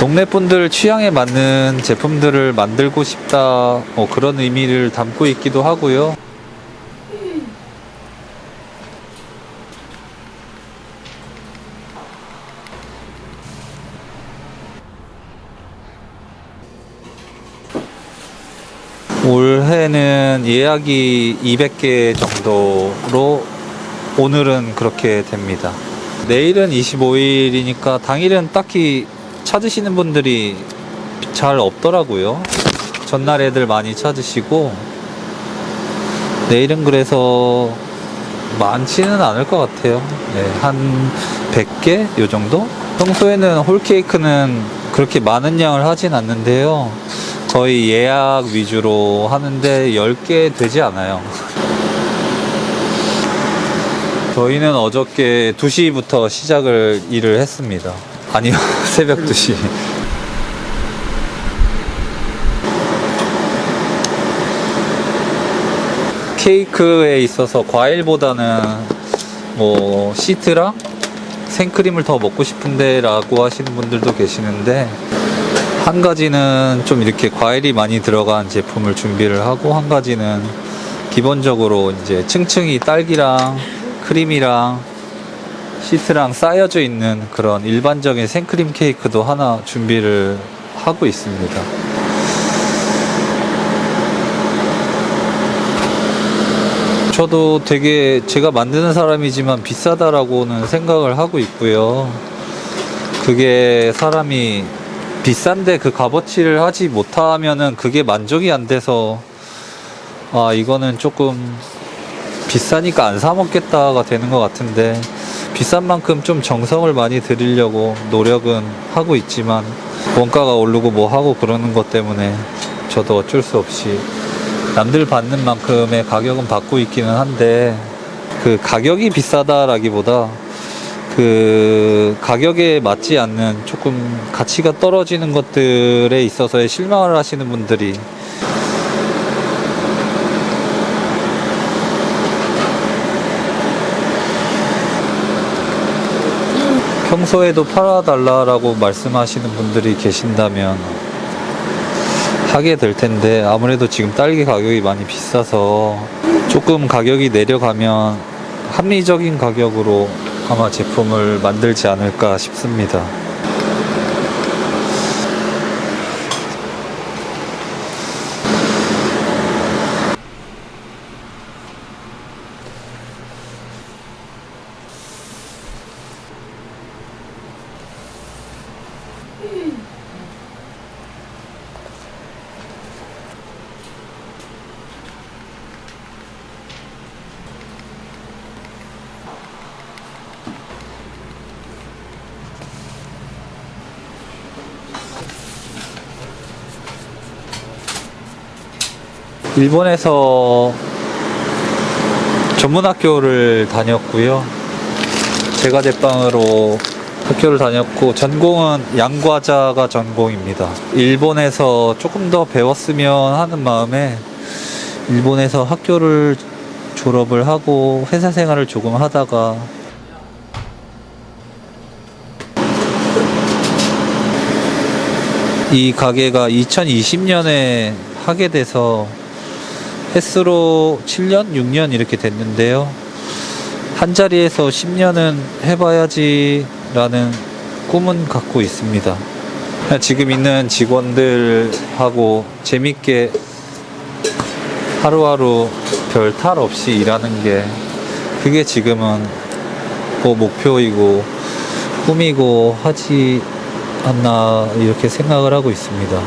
동네 분들 취향에 맞는 제품들을 만들고 싶다 뭐 그런 의미를 담고 있기도 하고요. 올해는 예약이 200개 정도로 오늘은 그렇게 됩니다. 내일은 25일이니까 당일은 딱히 찾으시는 분들이 잘 없더라고요. 전날 애들 많이 찾으시고 내일은 그래서 많지는 않을 것 같아요. 네, 한 100개 요 정도? 평소에는 홀케이크는 그렇게 많은 양을 하진 않는데요. 거의 예약 위주로 하는데 10개 되지 않아요. 저희는 어저께 2시부터 시작을 일을 했습니다. 아니요, 새벽 2시. 케이크에 있어서 과일보다는 뭐 시트랑 생크림을 더 먹고 싶은데 라고 하시는 분들도 계시는데 한 가지는 좀 이렇게 과일이 많이 들어간 제품을 준비를 하고 한 가지는 기본적으로 이제 층층이 딸기랑 크림이랑 시트랑 쌓여져 있는 그런 일반적인 생크림 케이크도 하나 준비를 하고 있습니다. 저도 되게 제가 만드는 사람이지만 비싸다라고는 생각을 하고 있고요. 그게 사람이 비싼데 그 값어치를 하지 못하면은 그게 만족이 안 돼서 아 이거는 조금 비싸니까 안 사 먹겠다가 되는 것 같은데 비싼 만큼 좀 정성을 많이 들이려고 노력은 하고 있지만 원가가 오르고 뭐 하고 그러는 것 때문에 저도 어쩔 수 없이 남들 받는 만큼의 가격은 받고 있기는 한데 그 가격이 비싸다라기보다 그 가격에 맞지 않는 조금 가치가 떨어지는 것들에 있어서의 실망을 하시는 분들이 평소에도 팔아달라라고 말씀하시는 분들이 계신다면 하게 될 텐데 아무래도 지금 딸기 가격이 많이 비싸서 조금 가격이 내려가면 합리적인 가격으로 아마 제품을 만들지 않을까 싶습니다. 일본에서 전문학교를 다녔고요. 제가 제빵으로 학교를 다녔고 전공은 양과자가 전공입니다. 일본에서 조금 더 배웠으면 하는 마음에 일본에서 학교를 졸업을 하고 회사 생활을 조금 하다가 이 가게가 2020년에 하게 돼서 횟수로 7년, 6년 이렇게 됐는데요. 한 자리에서 10년은 해봐야지 라는 꿈은 갖고 있습니다. 지금 있는 직원들하고 재밌게 하루하루 별 탈 없이 일하는 게 그게 지금은 뭐 목표이고 꿈이고 하지 않나 이렇게 생각을 하고 있습니다.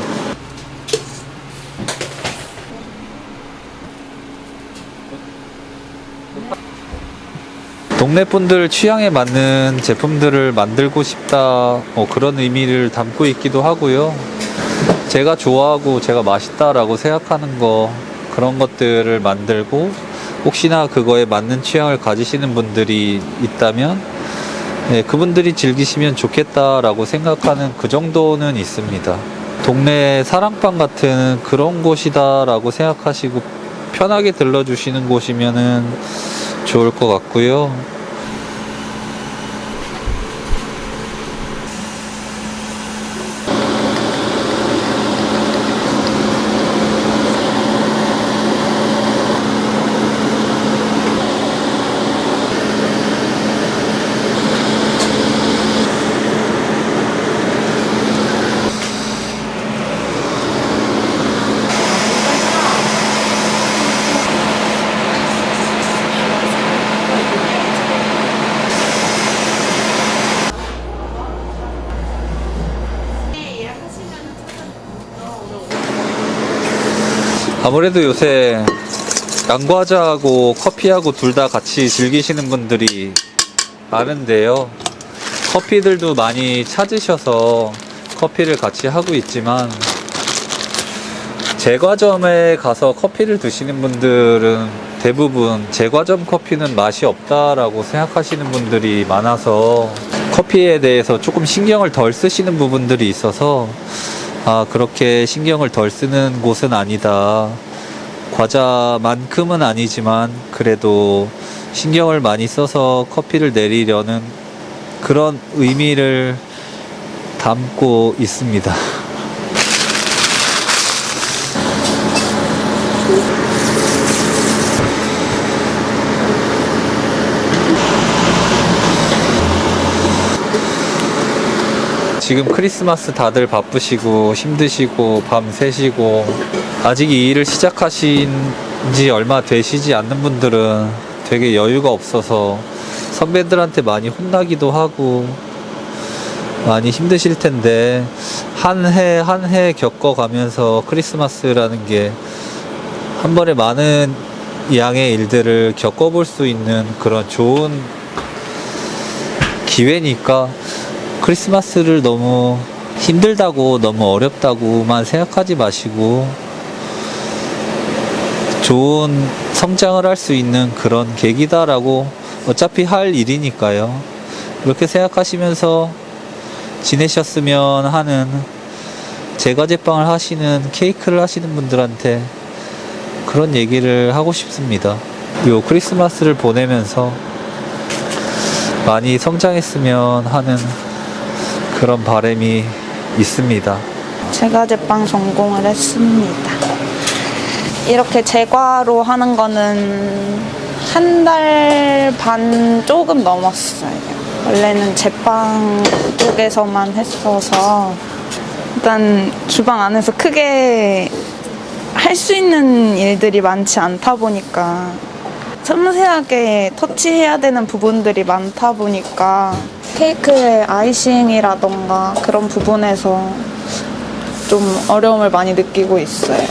동네 분들 취향에 맞는 제품들을 만들고 싶다 뭐 그런 의미를 담고 있기도 하고요. 제가 좋아하고 제가 맛있다라고 생각하는 거 그런 것들을 만들고 혹시나 그거에 맞는 취향을 가지시는 분들이 있다면 네, 그분들이 즐기시면 좋겠다라고 생각하는 그 정도는 있습니다. 동네 사랑방 같은 그런 곳이다라고 생각하시고 편하게 들러주시는 곳이면은 좋을 것 같고요. 아무래도 요새 양과자하고 커피하고 둘 다 같이 즐기시는 분들이 많은데요. 커피들도 많이 찾으셔서 커피를 같이 하고 있지만 제과점에 가서 커피를 드시는 분들은 대부분 제과점 커피는 맛이 없다라고 생각하시는 분들이 많아서 커피에 대해서 조금 신경을 덜 쓰시는 부분들이 있어서 아, 그렇게 신경을 덜 쓰는 곳은 아니다. 과자만큼은 아니지만 그래도 신경을 많이 써서 커피를 내리려는 그런 의미를 담고 있습니다. 지금 크리스마스 다들 바쁘시고 힘드시고 밤 새시고 아직 이 일을 시작하신 지 얼마 되시지 않는 분들은 되게 여유가 없어서 선배들한테 많이 혼나기도 하고 많이 힘드실 텐데 한 해 한 해 겪어가면서 크리스마스라는 게 한 번에 많은 양의 일들을 겪어볼 수 있는 그런 좋은 기회니까 크리스마스를 너무 힘들다고 너무 어렵다고만 생각하지 마시고 좋은 성장을 할 수 있는 그런 계기다라고 어차피 할 일이니까요. 그렇게 생각하시면서 지내셨으면 하는 제과제빵을 하시는 케이크를 하시는 분들한테 그런 얘기를 하고 싶습니다. 요 크리스마스를 보내면서 많이 성장했으면 하는 그런 바람이 있습니다. 제가 제빵 전공을 했습니다. 이렇게 제과로 하는 거는 한 달 반 조금 넘었어요. 원래는 제빵 쪽에서만 했어서 일단 주방 안에서 크게 할 수 있는 일들이 많지 않다 보니까 섬세하게 터치해야 되는 부분들이 많다 보니까 케이크의 아이싱이라던가 그런 부분에서 좀 어려움을 많이 느끼고 있어요.